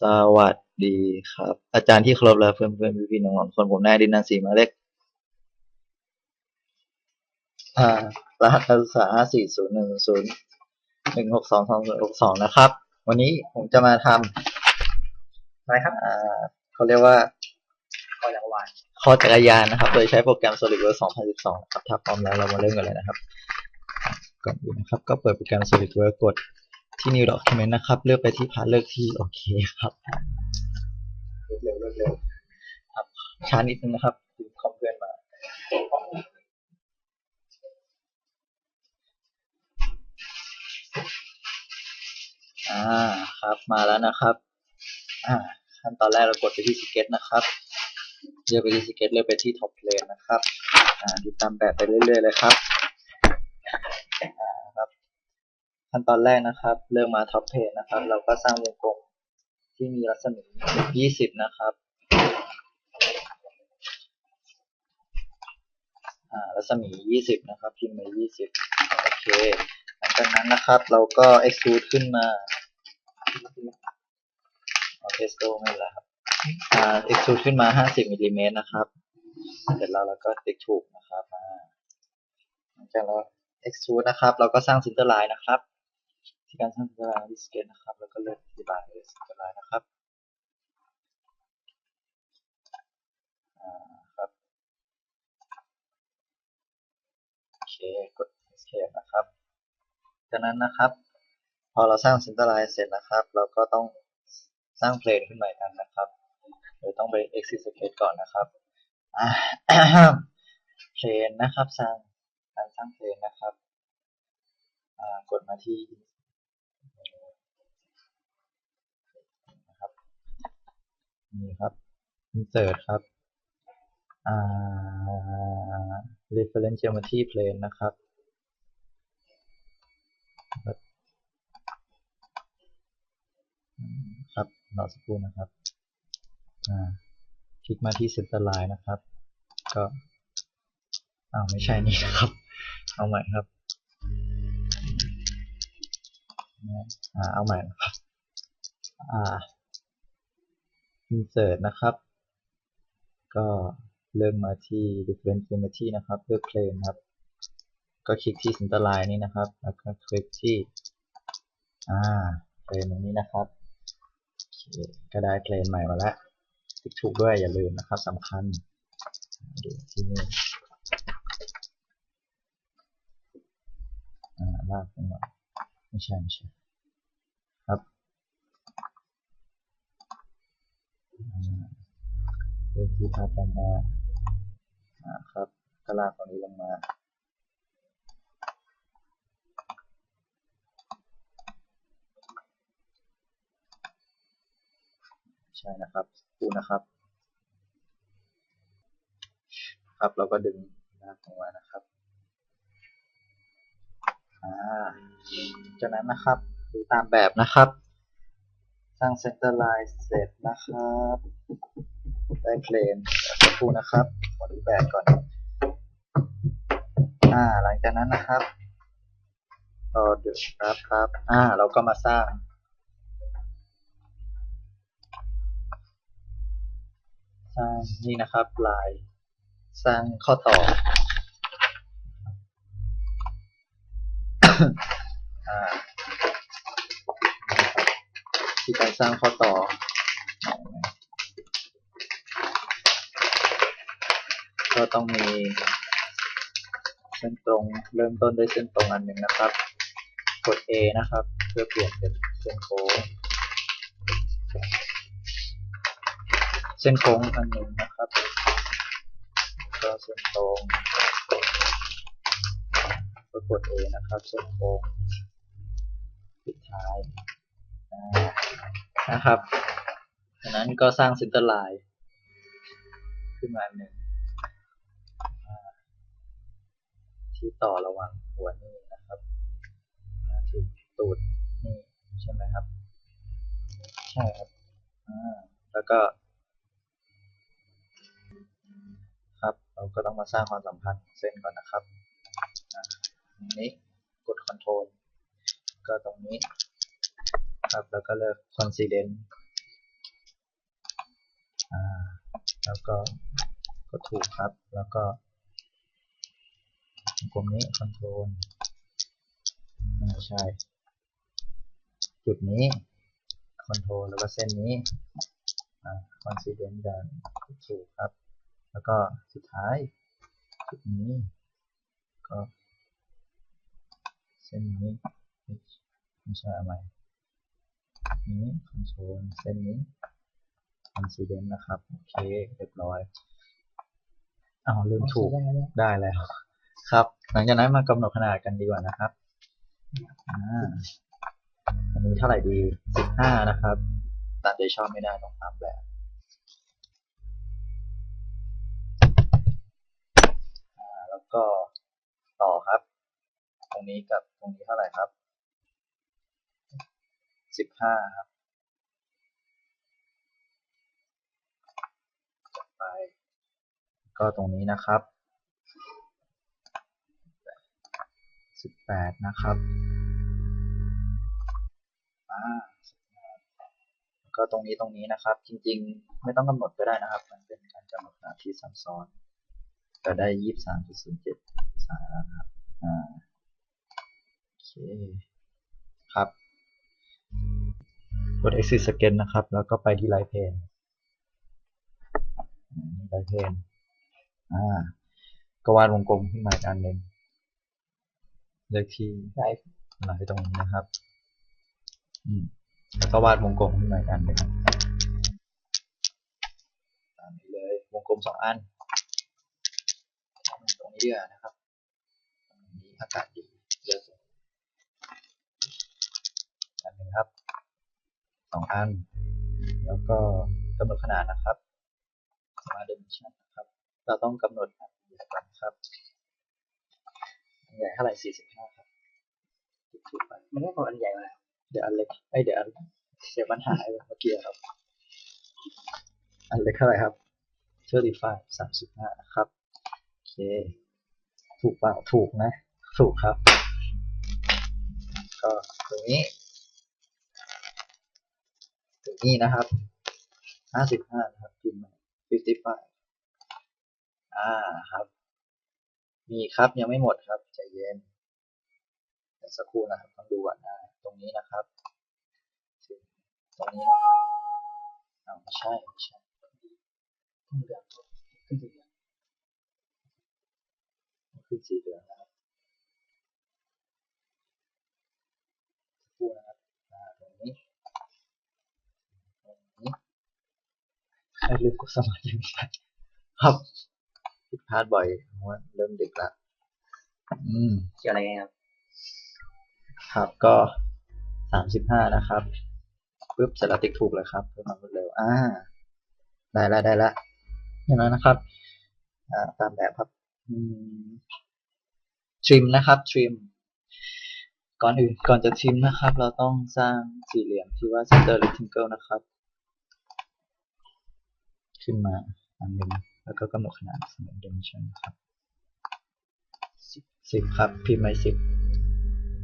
สวัสดีครับ อาจารย์ที่เคารพและเพื่อนเพื่อนพี่พี่ๆน้องๆทุกคนผมนายดินนันสีหมายเลขอ่ารหัสนักศึกษาห้าสี่ศูนย์หนึ่งศูนย์หนึ่งหกสองสองศูนย์หกสองนะครับ วันนี้ผมจะมาทำอะไรครับอ่าเขาเรียกว่าก็ยังวานข้อจักรยานนะครับ โดยใช้โปรแกรม SolidWorks 2012นะครับถ้าพร้อมแล้วเรามาเริ่มกันเลยนะครับก่อนอื่นนะครับ ก็เปิดโปรแกรม SolidWorks กด ที่ New Document นะครับ เลือกไปที่พาร์ทเลือกที่โอเคครับเร็วเร็วครับช้านิดนึงนะครับดูคอมเพื่อนมาอ่าครับมาแล้วนะครับอ่าขั้นตอนแรกเรากดไปที่สเก็ตนะครับเลือกไปที่สเก็ตเลือกไปที่ท็อปเพลนนะครับอ่าดูตามแบบไปเรื่อยๆเลยครับอ่าครับ ขั้นตอนแรกนะครับ เลือกมาท็อปเพลนนะครับ เราก็สร้างวงกลมที่มีรัศมี 20 นะครับอ่ารัศมี 20 นะครับ พิมพ์มา 20 โอเค หลังจากนั้นนะครับ เราก็ extrude ขึ้นมาเอาเทสโตไม่เป็นไรครับ อ่า extrude ขึ้นมา 50มิลลิเมตรนะครับ เสร็จแล้วเราก็ติ๊กถูกนะครับอ่าหลังจากเรา extrude นะครับ เราก็สร้าง center line นะครับ ที่การสร้าง center line ที่สเกตนะครับ แล้วก็เลือกที่บาย center line นะครับครับโอเคกด escape นะครับ จากนั้นนะครับ พอเราสร้าง center line เสร็จนะครับ เราก็ต้องสร้างเพลนขึ้นมาอีกอันนะครับโดยต้องไป exit sketch ก่อนนะครับเพลนนะครับสร้างการสร้างเพลนนะครับกดมาที่นะครับ นี่ครับ insert ครับอ่า reference geometry plane นะครับ ครับรอสักครู่นะครับอ่าคลิกมาที่ center line นะครับ ก็อ้าวไม่ใช่นี่นะครับ เอาใหม่ครับอ่าเอาใหม่นะครับ อ่า insert นะครับ ก็เลือกมาที่ reference geometry นะครับ เลือก plane ครับ ก็คลิกที่ center line นี้นะครับ แล้วก็คลิกที่ อ่า plane ตรงนี้นะครับ ก็ได้เพลนใหม่มาแล้วติ๊กถูกด้วยอย่าลืมนะครับสำคัญดูที่นี่ลากไปหน่อยไม่ใช่ไม่ใช่ครับอ่า เลือกที่พาร์ตด้านหน้าครับก็ลากตรงนี้ลงมาใช่นะครับดูนะครับ ครับเราก็ดึงลากลงมานะครับอ่าจากนั้นนะครับดูตามแบบนะครับ สร้าง center line เสร็จนะครับได้เพลนสักครู่นะครับขอดูแบบก่อนอ่าหลังจากนั้นนะครับต่อเดือครับครับอ่าเราก็มาสร้างสร้างนี่นะครับลายสร้างข้อต่ออ่า ที่การสร้างข้อต่อก็ต้องมีเส้นตรงเริ่มต้นด้วยเส้นตรงอันหนึ่งนะครับ กด A นะครับ เพื่อเปลี่ยนเป็นเส้นโค้งเส้นโค้งอันหนึ่งนะครับก็เส้นตรงก็กด A นะครับ เส้นโค้งปิดท้าย นะครับจากนั้นก็สร้างเซนเตอร์ไลน์ขึ้นมาหนึ่งที่ต่อระหว่างหัวนี่นะครับถึงตูดนี่ใช่ไหมครับ ใช่ครับแล้วก็ ครับเราก็ต้องมาสร้างความสัมพันธ์เส้นก่อนนะครับตรงนี้กด Ctrl ก็ตรงนี้ ครับแล้วก็เลือก Coincident แล้วก็ก็ถูกครับ แล้วก็กลมนี้คอนโทรลไม่ใช่ จุดนี้คอนโทรลแล้วก็เส้นนี้คอนซีเดนดันถูกครับ แล้วก็สุดท้าย จุดนี้ ก็ เส้นนี้ไม่ใช่อะไร นี้คอนโทรลเส้นนี้คอนซีเดนนะครับ โอเค เรียบร้อยอ้าวลืมถูกได้แล้วได้แล้ว ครับ หลังจากนั้นมากำหนดขนาดกันดีกว่านะครับอ่าอันนี้เท่าไหร่ดี15นะครับตามใจชอบไม่ได้ต้องตามแบบอ่าแล้วก็ต่อครับ ตรงนี้กับตรงนี้เท่าไหร่ครับ 15ครับ ไป ก็ตรงนี้นะครับ18นะครับอ่าก็ตรงนี้ตรงนี้นะครับ จริงๆ ไม่ต้องกำหนดก็ได้นะครับ มันเป็นการกำหนดขนาที่ซ้ำซ้อนก็ได้23.07สาแล้วนะครับอ่าโอเค กด exit scan นะครับ แล้วก็ไปที่ right pane อืม right pane อ่าก็วาดวงกลมขึ้นมาอีกอันหนึ่งเลือกที่ได้หลายตรงนี้นะครับอืมแล้วก็วาดวงกลมขึ้นมาอีกอันหนึ่งตามนี้เลยวงกลมสองอัน ตรงนี้เดียนะครับตรงนี้อากาศดีเยอะสุดอันหนึ่งครับ สองอัน แล้วก็กำหนดขนาดนะครับมาดิเมนชันนะครับ เราต้องกำหนดนใหญ่ก่อนะครับอันใหญ่เท่าไหร่สี่สิบห้าครับถูกไปมันได้ของอันใหญ่มาแล้วเดี๋ยวอันเล็กไอเดี๋ยวอันเดี๋ยวมันหายเมื่อกี้ครับ อันเล็กเท่าไหร่ครับเชื่อดีฟาสามสิบห้านะครับโอเคถูกเปล่าถูกนะ ถูกครับ ก็ตรงนี้ นี้นะครับห้าสิบห้านะครับพิมพ์มา fifty five อ่าครับ มีครับยังไม่หมดครับใจเย็นสักครู่นะครับต้องดูก่อนนะตรงนี้นะครับถึงตรงนี้นะครับอ้าไม่ใช่ไม่ใช่ขึ้นเดือนขึ้นเดือนขึ้นสีเหลืองนะครับสักครู่นะครับอ่าตรงนี้ตรงนี้ ใครลืมกดสมัครยังไงครับผิดพลาดบ่อยเพราะว่าเริ่มดึกละอืมเกี่ยวอะไรกันครับ ครับก็สามสิบห้านะครับปึ๊บเสร็จแล้วติ๊กถูกเลยครับเพื่อความรวดเร็วอ่า ได้แล้วได้แล้วอย่างนั้นนะครับ อ่า ตามแบบครับทริมนะครับทริมก่อนอื่นก่อนจะทริมนะครับ เราต้องสร้างสี่เหลี่ยมที่ว่า center rectangle นะครับ ขึ้นมาอันหนึ่งแล้วก็กำหนดขนาดสมมติ dimension นะครับสิบครับพิมพ์ไปสิบ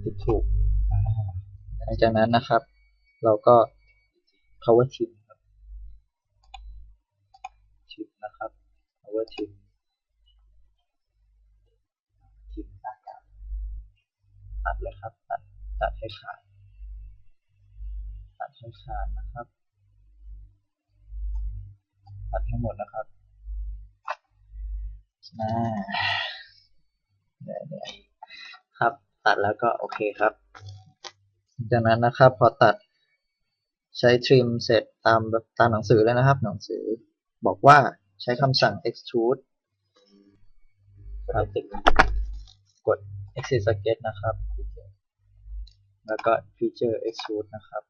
ผิดถูกหลังจากนั้นนะครับ เราก็ power trim ครับ trim นะครับ power trim trim ตัดครับตัดเลยครับตัดตัดให้ขาดตัดให้ขาดนะครับ ตัดให้หมดนะครับอ่าเนี่ยเนี่ยครับ ตัดแล้วก็โอเคครับ จากนั้นนะครับพอตัดใช้ทริมเสร็จตามตามหนังสือเลยนะครับ หนังสือบอกว่าใช้คำสั่ง extrude ครับกด exit sketch นะครับ แล้วก็ feature extrude นะครับ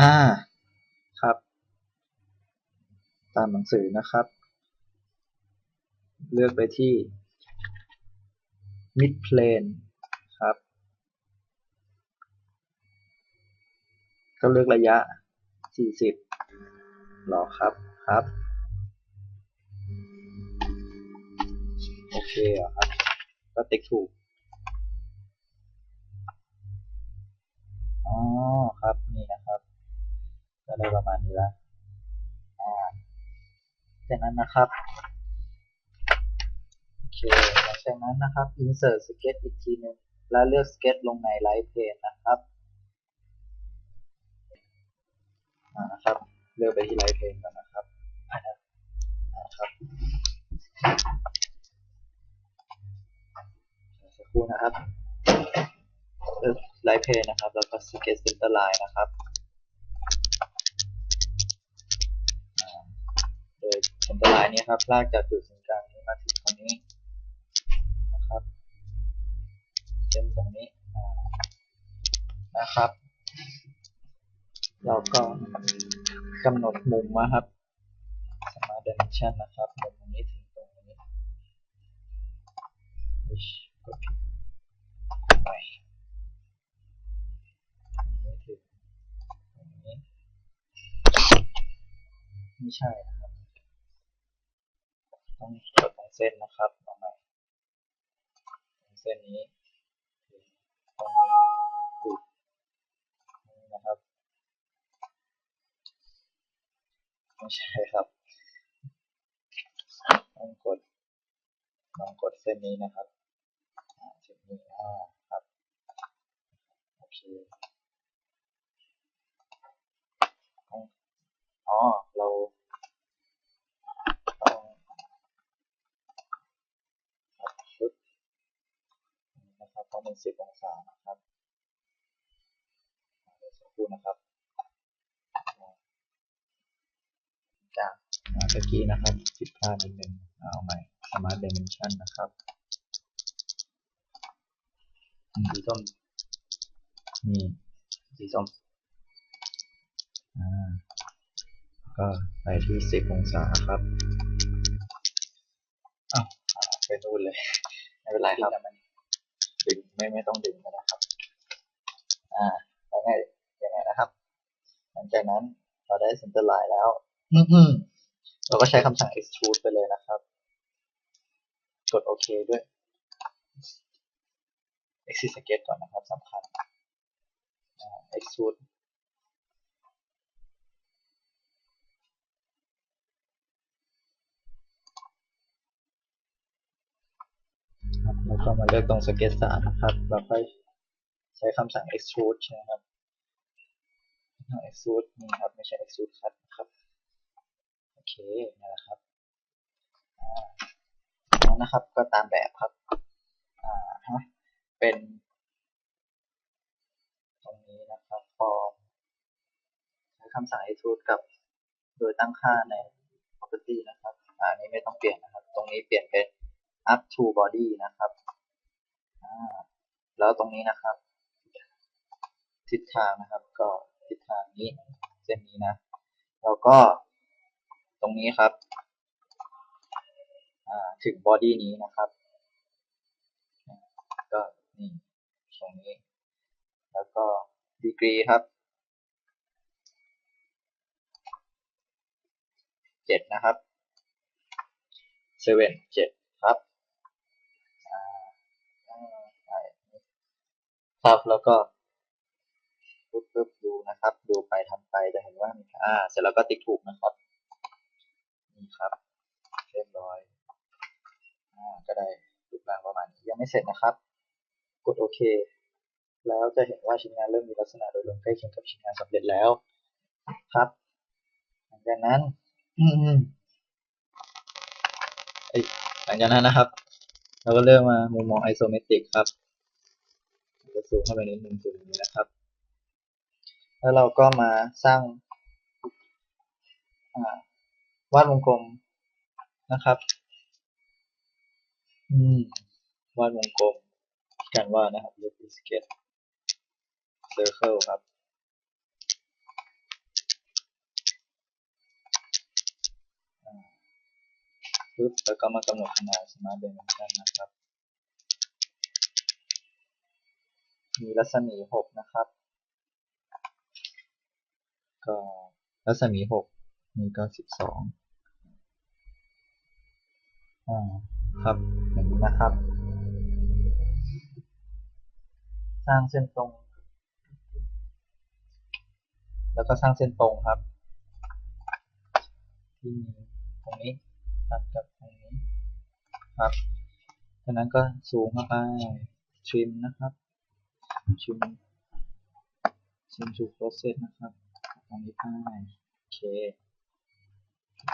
อ่า ครับ ตามหนังสือนะครับ เลือกไปที่ mid plane ครับ ก็เลือกระยะ 40หรอครับ ครับ โอเคเหรอครับ ก็ติ๊กถูกอ๋อครับ นี่นะครับ ก็ได้ประมาณนี้แล้วอ่าจากนั้นนะครับโอเคหลังจากนั้นนะครับ insert sketch อีกทีหนึ่งแล้วเลือก sketch ลงใน light pane นะครับอ่านะครับ เลือกไปที่ light pane ก่อนนะครับอ่านะครับสักครู่นะครับเลือก light pane นะครับ แล้วก็ sketch center line นะครับอ่า โดย center line นี้ครับลากจากจุดศูนย์กลางนี้มาถึงตรงนี้นะครับเส้นตรงนี้นะครับ เราก็กำหนดมุมนะครับ Smart Dimension นะครับมุมตรงนี้ถึงตรงนี้ไปไม่ใช่ ต้องกดตรงเส้นนะครับเอาใหม่เส้นนี้ตรงนี้อุ๊ยนี่นะครับ ไม่ใช่ครับ ต้องกดลองกดเส้นนี้นะครับอ่าถึงนี้อ่าครับ โอเคต้องอ๋ เป็นสิบองศานะครับเดี๋ยวสักครู่นะครับ จากตะกี้นะครับผิดพลาดนิดนึงเอาใหม่ Smart Dimension นะครับสีส้มนี่สีส้มอ่าก็ไปที่ 10 องศาครับอ้าวไปนู่นเลย ไม่เป็นไรครับ ดึงไม่ไม่ต้องดึงก็นะครับอ่าแล้วไงยังไงนะครับ หลังจากนั้นเราได้ center line แล้วเราก็ใช้คำสั่ง extrude ไปเลยนะครับ กดโอเคด้วย exit sketch ก่อนนะครับสำคัญอ่า extrude ครับ แล้วก็มาเลือกตรง sketch สามนะครับเราค่อยใช้คำสั่ง extrude ใช่ไหมครับคำสั่ง extrude นี่ครับ ไม่ใช่ extrude cut นะครับ โอเคนี่แหละครับอ่าแล้วนะครับ ก็ตามแบบครับ อ่าฮะเป็น ตรงนี้นะครับพอใช้คำสั่ง extrude กับ โดยตั้งค่าใน property นะครับ อ่าอันนี้ไม่ต้องเปลี่ยนนะครับ ตรงนี้เปลี่ยนเป็น up to body นะครับ แล้วตรงนี้นะครับ ทิศทางนะครับ ก็ทิศทางนี้เส้นนี้นะ แล้วก็ตรงนี้ครับถึง body นี้นะครับ ก็นี่ตรงนี้ แล้วก็ degree ครับเจ็ดนะครับ seven เจ็ดอ่าใช่ ครับ แล้วก็ปึ๊บปึ๊บดูนะครับ ดูไปทำไปจะเห็นว่ามีอ่า เสร็จแล้วก็ติ๊กถูกนะครับ นี่ครับ เรียบร้อยอ่าก็ได้รูปร่างประมาณนี้ยังไม่เสร็จนะครับ กดโอเค แล้วจะเห็นว่าชิ้นงานเริ่มมีลักษณะโดยรวมใกล้เคียงกับชิ้นงานสำเร็จแล้วครับ หลังจากนั้น อืมหลังจากนั้นนะครับ เราก็เริ่มมามุมมองไอโซเมตริกครับ จะสูงเข้าไปนิดนึงสูงนี้นะครับ แล้วเราก็มาสร้างาวาดวงกลมนะครับ อืม วาดวงกลม การวาดนะครับเลือก sketch circle ครับปึ๊บแล้วก็มากำหนดขนาด smart dimension นะครับ มีรัศมีหกนะครับ ก็รัศมีหกนี่ก็สิบสองอ่าครับอย่างนี้นะครับ สร้างเส้นตรง แล้วก็สร้างเส้นตรงครับ ที่มีตรงนี้ตัดกับตรงนี้ครับจากนั้นก็สูงเข้าไปทริมนะครับ ทริมทริมถูกโปรเซสนะครับตรงนี้ไปโอเค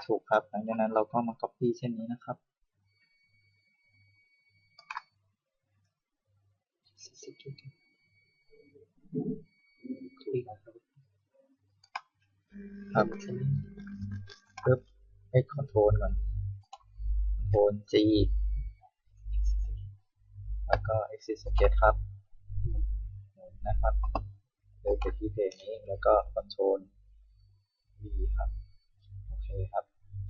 ถูกครับ หลังจากนั้นเราก็มา copy เส้นนี้นะครับคุยกันครับครับปึ๊บให้คอนโทรลก่อนคอนโทรล G แล้วก็ exit sketch ครับ นะครับเลยไปที่เพจนี้แล้วก็คอนโทรล V ครับ โอเคครับ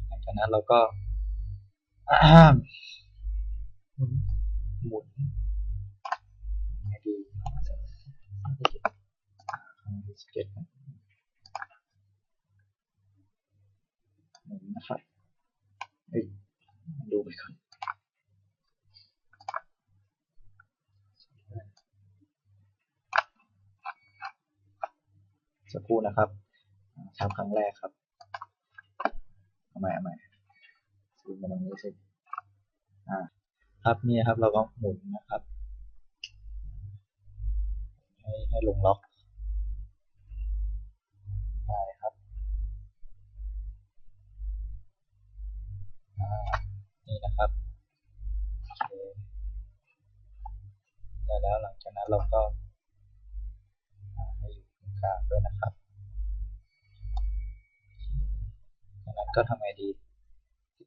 หลังจากนั้นเราก็หมุนหมุนไงดีสเก็ตครับหมุนนะครับเฮ้ยดูไปก่อน สักครู่นะครับทำครั้งแรกครับเอาใหม่เอาใหม่ซูมมาตรงนี้สิอ่าครับนี่ครับเราก็หมุนนะครับ ให้ให้ลงล็อกได้ครับอ่านี่นะครับโอเคได้แล้วหลังจากนั้นเราก็ ตรงกลางด้วยนะครับจากนั้นก็ทำไงดี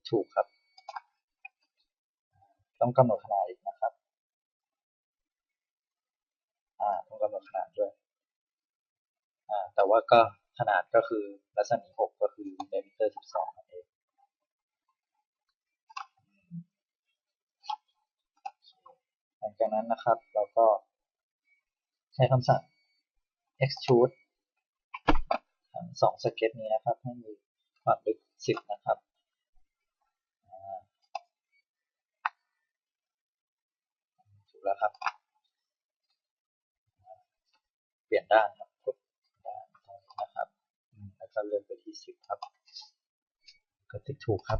ถูกครับ ต้องกำหนดขนาดอีกนะครับอ่าต้องกำหนดขนาดด้วยอ่าแต่ว่าก็ขนาดก็คือรัศมี6ก็คือเดมิเตอร์12นั่นเองหลังจากนั้นนะครับเราก็ใช้คำสั่ง extrude ทั้งสองสเก็ตนี้นะครับ ให้มีความลึก 10 นะครับถูกแล้วครับ เปลี่ยนด้านครับกดด้านตรงนี้นะครับแล้วก็เลื่อนไปที่ 10 ครับ ก็ติ๊กถูกครับ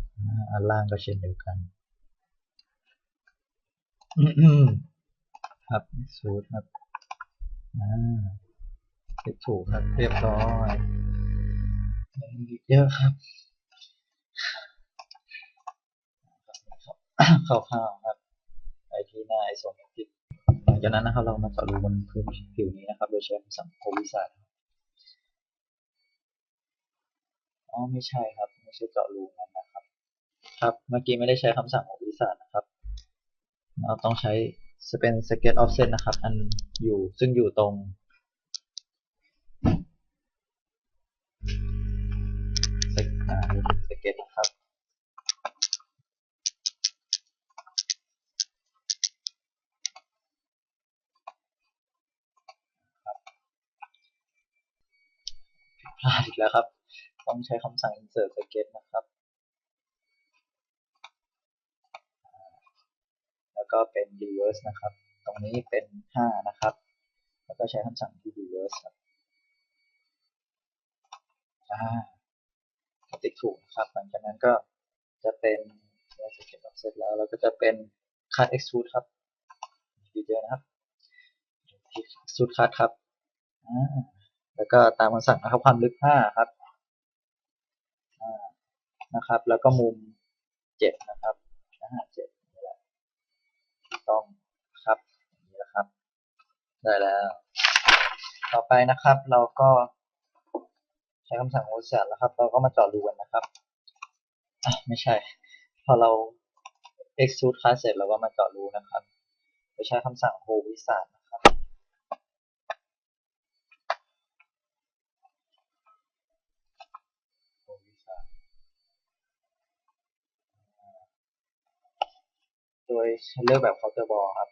อันล่างก็เช่นเดียวกันครับสูตรครับอ่า ติ๊กถูกครับ เรียบร้อยงมีเยอะครับคร่าวๆครับไปที่หน้าไอโซเมตริกหลังจากนั้นนะครับเรามาเจาะรูบนพื้นผิวนี้นะครับ โดยใช้คำสั่งโพวิสัตอ๋อไม่ใช่ครับ ไม่ใช่เจาะรูนั้นนะครับ ครับเมื่อกี้ไม่ได้ใช้คำสั่งโพวิสัตนะครับ เราต้องใช้จะเป็น sket offset นะครับ อันอยู่ซึ่งอยู่ตรง สเก็ตนะครับพลาดอีกแล้วครับ ต้องใช้คำสั่ง insert sketch นะครับ แล้วก็เป็น reverse นะครับ ตรงนี้เป็น 5 นะครับ แล้วก็ใช้คำสั่งที่ reverse ครับอ่า ติ๊กถูกนะครับ หลังจากนั้นก็จะเป็นเนี่ยสเก็ตออกเสร็จแล้วแล้วก็จะเป็น cut extrude ครับดีเจนะครับ extrude cut ครับแล้วก็ตามคำสั่งนะครับความลึก 5 ครับนะครับ แล้วก็มุม 7 นะครับนะฮะ7นี่แหละต้องครับนี่แหละครับ ได้แล้ว ต่อไปนะครับเราก็ ใช้คำสั่ง offset แล้วครับ เราก็มาเจาะรูกันนะครับอะไม่ใช่ พอเรา extrude cut เสร็จเราก็มาเจาะรูนะครับโดยใช้คำสั่ง hold wizard นะครับโดยเลือกแบบ counter ball ครับ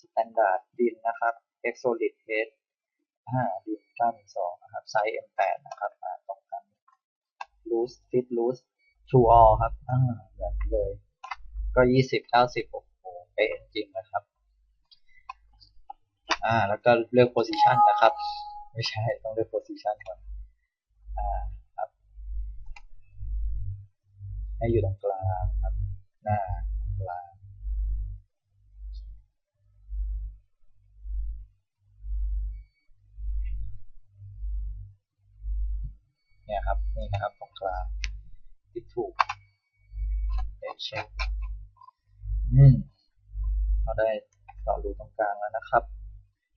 standard ดินนะครับ exolid head 5ดิน912นะครับไซส์ M8 นะครับตรงกัน loose fit loose true all ครับอ่าแบบนี้เลย ก็ 20 90โอ้โหเป๊ะจริงนะครับ อ่า แล้วก็เลือก position นะครับ ไม่ใช่ ต้องเลือก position ก่อนอ่าครับ ให้อยู่ตรงกลางครับ หน้าตรงกลาง นี่ยครับนี่นะครับตรงกลางที่ถูกเดเช็คอืมเราได้เจาะรูตรงกลางแล้วนะครับ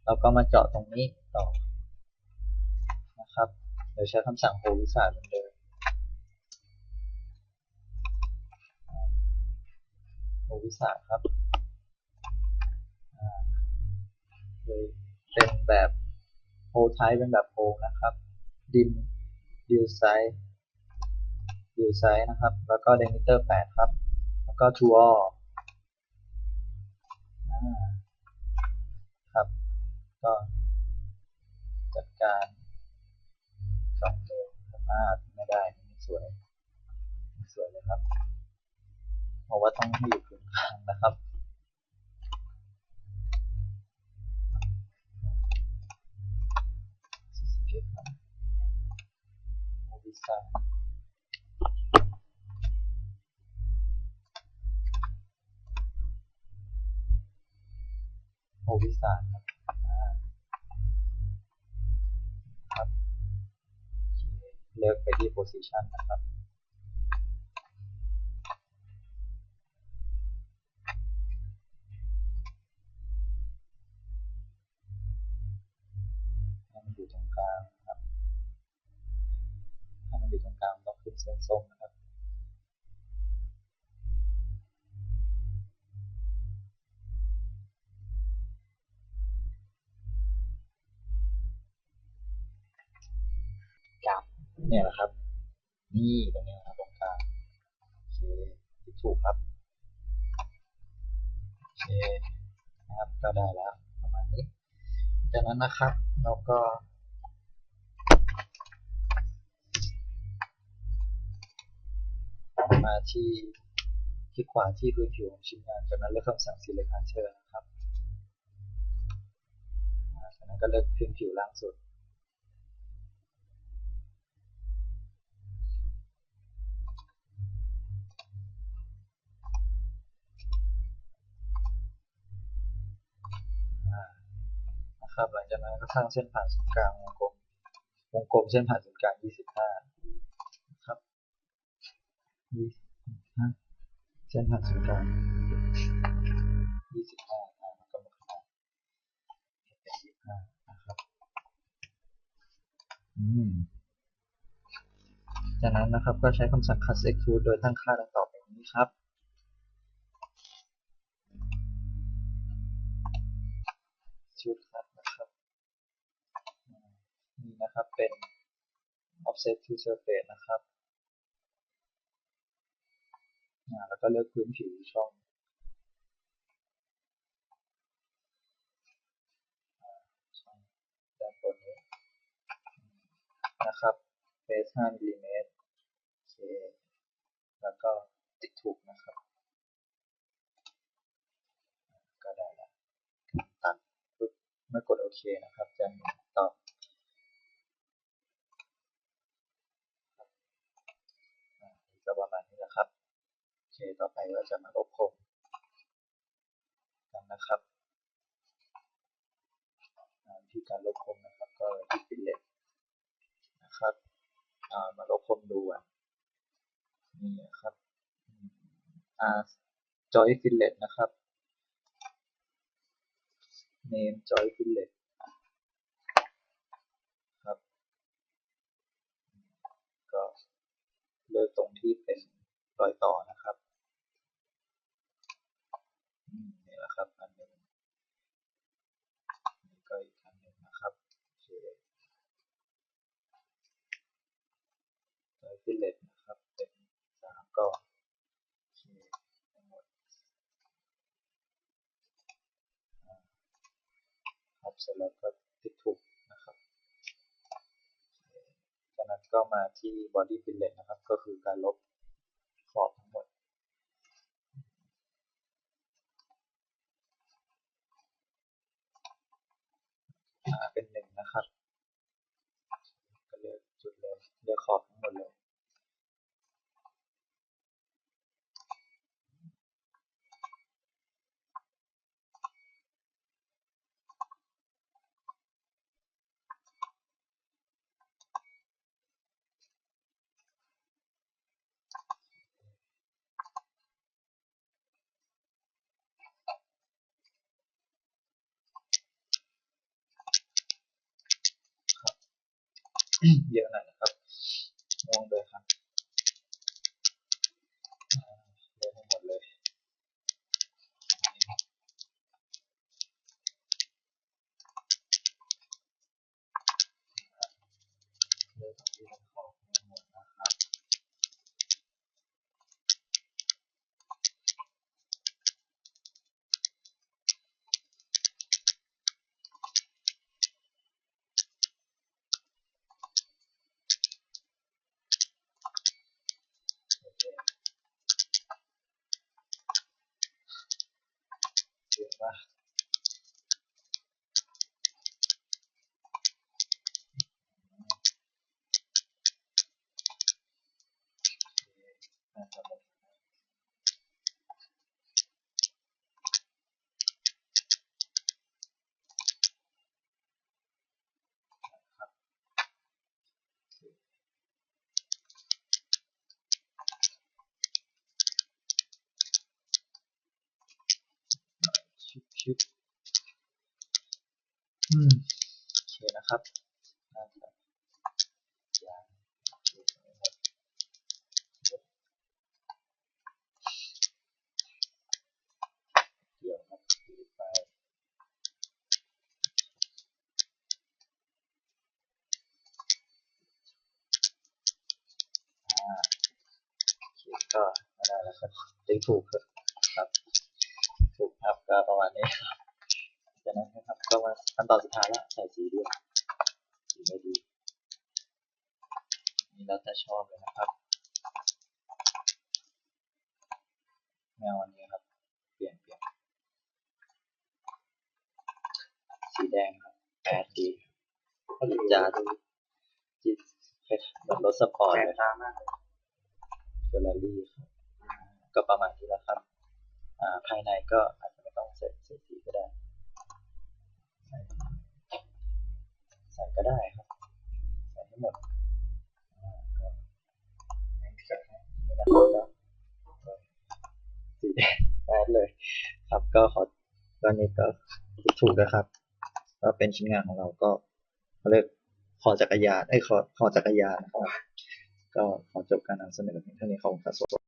เราก็มาเจาะตรงนี้ต่อนะครับโดยใช้คำสั่งโฮวิสาเหมือนเดิมโฮวิสาครับอ่าโดยเป็นแบบโฮไทป์เป็นแบบโฮนะครับ ดิม ดิวไซส์ดิวไซส์นะครับ แล้วก็เดมิเตอร์8ครับ แล้วก็ทูออครับ ก็จัดการสองเร็วสามารถไม่ได้ไม่สวยไม่สวยเลยครับเพราะว่าต้องให้อยู่ตรงกลางนะครับสเก็ตครับ โอวิซ่าโอวิสานครับครับเลือกไปที่ position นะครับ ต้องขึ้นเส้นส้มนะครับครับเนี่ยแหละครับ นี่ตรงนี้นะครับตรงกลางโอเคที่ถูกครับโอเคนะครับก็ได้แล้วประมาณนี้จากนั้นนะครับเราก็ มาที่คลิกขวาที่พื้นผิวของชิ้นงาน จากนั้นเลือกคำสั่ง select archer นะครับจากนั้นก็เลือกพื้นผิวล่างสุด นะครับ หลังจากนั้นก็สร้างเส้นผ่านศูนย์กลางวงกลม วงกลมเส้นผ่านศูนย์กลาง 25 25เส้นผ่านศูนย์กลาง25อ่ามันก็มาขนาดเป็น25นะครับอืมจากนั้นนะครับก็ใช้คำสั่ง cut extrude โดยตั้งค่าดังต่อไปนี้ครับชุดครับนะครับนี่นะครับเป็น offset to surface นะครับ แล้วก็เลือกพื้นผิวช่องช่องด้านบนนี้นะครับ base 5มิลลิเมตรโอเคแล้วก็ติดถูกนะครับ ก็ได้แล้วตัดปุ๊บเมื่อกดโอเคนะครับจะมีบอ่าก็ประมาณนี้แหละครับ โอ เค ต่อไปก็จะมาลบโครงกันนะครับอ่าวิธีการลบโครงนะครับ ก็ที่ฟิลเลตนะครับามาลบโครงดูอะนี่นะครับอ่า joy fillet นะครับ name joy fillet ครับก็เลือกตรงที่เป็นรอยต่อนะครับอืม นี่แหละครับอันหนึ่งนี่ก็อีกอันหนึ่งนะครับโอเคจอยฟิลเลตนะครับเป็นสามก้อนโอเคทั้งหมดครับเสร็จแล้วก็ติดถูกนะครับคจากนั้นก็มาที่ body fillet นะครับ ก็คือการลบ นะครับเลือกจุดเลยเลือกขอบทั้งหมดเลย เยอะหน่อยนะครับมองเลยครับอ่าเลือกให้หมดเลย เลือกตรงที่ผมขอบให้หมดนะครับ เยอะมากน่าจะหมดชิบชิบอืมโอเค นะครับน่าจะยังเก็บไม่หมดเดี๋ยวกับดูไปอ่าก็ได้แล้วครับได้ถูกครับครับถูกครับก็ประมาณนี้ครับจากนั้นนะครับก็มาขั้นตอนสุดท้ายแล้วใส่สีด้วย ไม่ดีนี่แล้วแต่ชอบเลยนะครับแนวอันนี้ครับ เปลี่ยนเปลี่ยนสีแดงครับแปดดีผลิตจานที่เหมือนรถสปอร์ตเลยตามากเฟอร์รารี่ครับก็ประมาณนี้แหละครับอ่าภายในก็อาจจะไม่ต้องใส่ใส่สีก็ได้ ใส่ ใส่ก็ได้ครับ ใส่ให้หมดอ่าก็นี่นะครับก็สีแดงแปดเลย ครับก็ขอก็นี้ก็ถูกนะครับ ก็เป็นชิ้นงานของเราก็เขาเรียกขอจักรยานไอ้ขอขอจักรยานนะครับ ก็ขอจบการนำเสนอเพียงเท่านี้ขอบคุณครับ